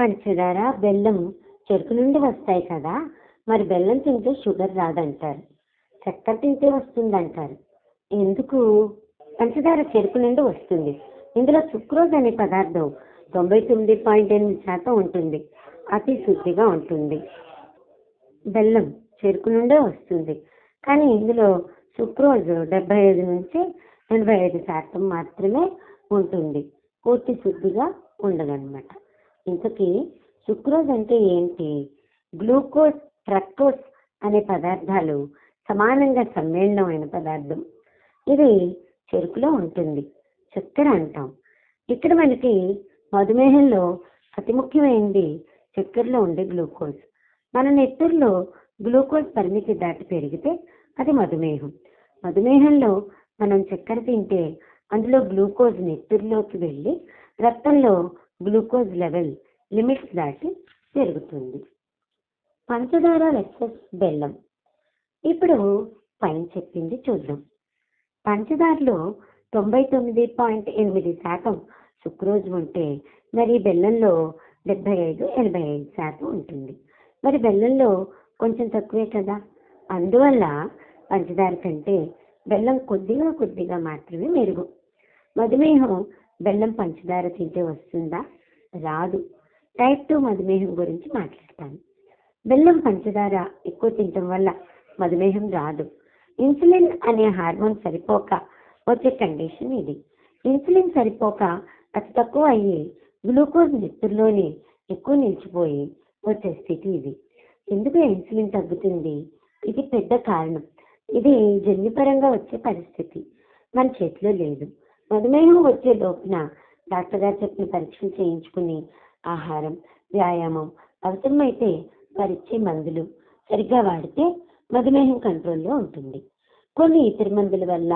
పంచదార బెల్లం చెరుకు నుండి వస్తాయి కదా మరి బెల్లం తింటే షుగర్ రాదంటారు. చక్కెర తింటే వస్తుందంటారు. ఎందుకు? పంచదార చెరుకు నుండి వస్తుంది. ఇందులో సుక్రోజ్ అనే పదార్థం తొంభై తొమ్మిది పాయింట్ ఎనిమిది శాతం ఉంటుంది. అతి శుద్ధిగా ఉంటుంది. బెల్లం చెరుకు నుండే వస్తుంది. కానీ ఇందులో సుక్రోజ్ డెబ్బై ఐదు నుంచి ఎనభై ఐదు శాతం మాత్రమే ఉంటుంది. పూర్తి శుద్ధిగా ఉండదన్నమాట. ఇంతకీ సుక్రోజ్ అంటే ఏంటి? గ్లూకోజ్ ఫ్రక్టోస్ అనే పదార్థాలు సమానంగా సమ్మేళనమైన పదార్థం. ఇది చెరుకులో ఉంటుంది. చక్కెర అంటాం. ఇక్కడ మనకి మధుమేహంలో అతి ముఖ్యమైనది చక్కెరలో ఉండే గ్లూకోజ్. మన నెత్తురులో గ్లూకోజ్ పరిమితి దాటి పెరిగితే అది మధుమేహం. మధుమేహంలో మనం చక్కెర తింటే అందులో గ్లూకోజ్ నెత్తురులోకి వెళ్ళి రక్తంలో గ్లూకోజ్ లెవెల్ లిమిట్స్ దాటి పెరుగుతుంది. పంచదార వెర్సెస్ బెల్లం. ఇప్పుడు పైన చెప్పింది చూద్దాం. పంచదారలో తొంభై తొమ్మిది పాయింట్ ఎనిమిది శాతం సుక్రోజ్ ఉంటే మరి బెల్లంలో డెబ్బై ఐదు ఎనభై ఐదు శాతం ఉంటుంది. మరి బెల్లంలో కొంచెం తక్కువే కదా? అందువల్ల పంచదార కంటే బెల్లం కొద్దిగా కొద్దిగా మాత్రమే మెరుగు. మధుమేహం బెల్లం పంచదార తింటే వస్తుందా? రాదు. టైప్ టూ మధుమేహం గురించి మాట్లాడతాను. బెల్లం పంచదార ఎక్కువ తినటం వల్ల మధుమేహం రాదు. ఇన్సులిన్ అనే హార్మోన్ సరిపోక వచ్చే కండిషన్ ఇది. ఇన్సులిన్ సరిపోక అతి తక్కువ అయ్యి గ్లూకోజ్ నెత్తుల్లోనే ఎక్కువ నిలిచిపోయి వచ్చే స్థితి ఇది. ఎందుకు ఇన్సులిన్ తగ్గుతుంది? ఇది పెద్ద కారణం. ఇది జన్యుపరంగా వచ్చే పరిస్థితి. మన చేతిలో లేదు. మధుమేహం వచ్చే లోపున డాక్టర్ గారు చెప్పిన పరీక్షలు చేయించుకుని ఆహారం వ్యాయామం అవసరమైతే వారిచ్చే మందులు సరిగ్గా వాడితే మధుమేహం కంట్రోల్లో ఉంటుంది. కొన్ని ఇతర మందుల వల్ల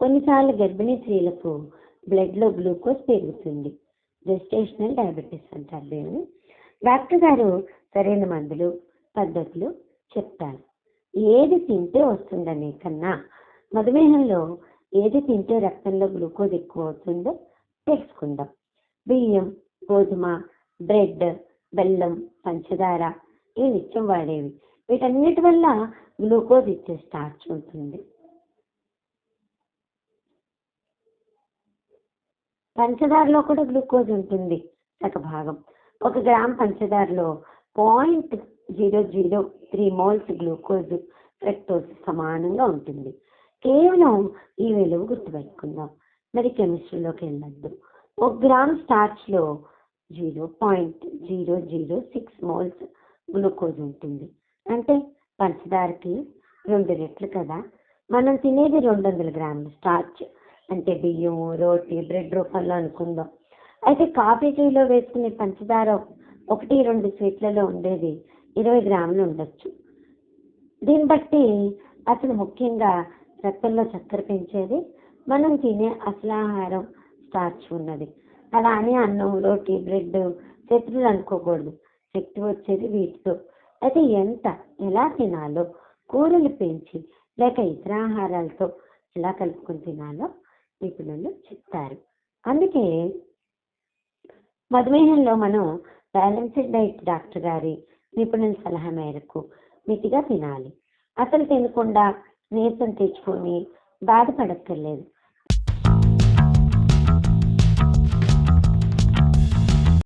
కొన్నిసార్లు గర్భిణీ స్త్రీలకు బ్లడ్లో గ్లూకోజ్ పెరుగుతుంది. జెస్టేషనల్ డయాబెటీస్ అంటారు దీన్ని. డాక్టర్ గారు సరైన మందులు పద్ధతులు చెప్తారు. ఏది తింటే వస్తుందనే కన్నా మధుమేహంలో ఏది తింటే రక్తంలో గ్లూకోజ్ ఎక్కువ అవుతుందో తెలుసుకుందాం. బియ్యం గోధుమ బ్రెడ్ బెల్లం పంచదార ఈ నిత్యం వాడేవి. వీటన్నిటి వల్ల గ్లూకోజ్ ఇచ్చే స్టార్చ్ ఉంటుంది పంచదారలో కూడా గ్లూకోజ్ ఉంటుంది ఒక భాగం ఒక gram పంచదారలో point zero zero three moles glucose fructose సమానంగా ఉంటుంది. కేవలం ఈ విలువ గుర్తుపెట్టుకుందాం. మరి కెమిస్ట్రీలోకి వెళ్ళద్దు. ఒక gram స్టార్చ్లో zero point zero zero six moles glucose ఉంటుంది. అంటే పంచదారకి రెండు రెట్లు కదా. మనం తినేది రెండు వందల గ్రాముల స్టార్చ్. అంటే బియ్యం రోటీ బ్రెడ్ రూపంలో అనుకుందాం. అయితే కాఫీ టీలో వేసుకునే పంచదార ఒకటి రెండు స్వీట్లలో ఉండేది ఇరవై గ్రాములు ఉండొచ్చు. దీన్ని బట్టి అసలు ముఖ్యంగా రక్తంలో చక్కెర పెంచేది. మనం తినే అసలాహారం స్టార్చ్ ఉన్నది. అలా అని అన్నం రోటీ బ్రెడ్ శత్రువులు అనుకోకూడదు. శక్తి వచ్చేది వీటితో. అయితే ఎంత ఎలా తినాలో కూరలు పెంచి లేక ఇతర ఆహారాలతో ఎలా కలుపుకొని తినాలో నిపుణులు చెప్తారు. అందుకే మధుమేహంలో మనం బ్యాలెన్స్డ్ డైట్ డాక్టర్ గారి నిపుణుల సలహా మేరకు మితిగా తినాలి. అసలు తినకుండా నీరసం తెచ్చుకొని బాధపడక్కర్లేదు.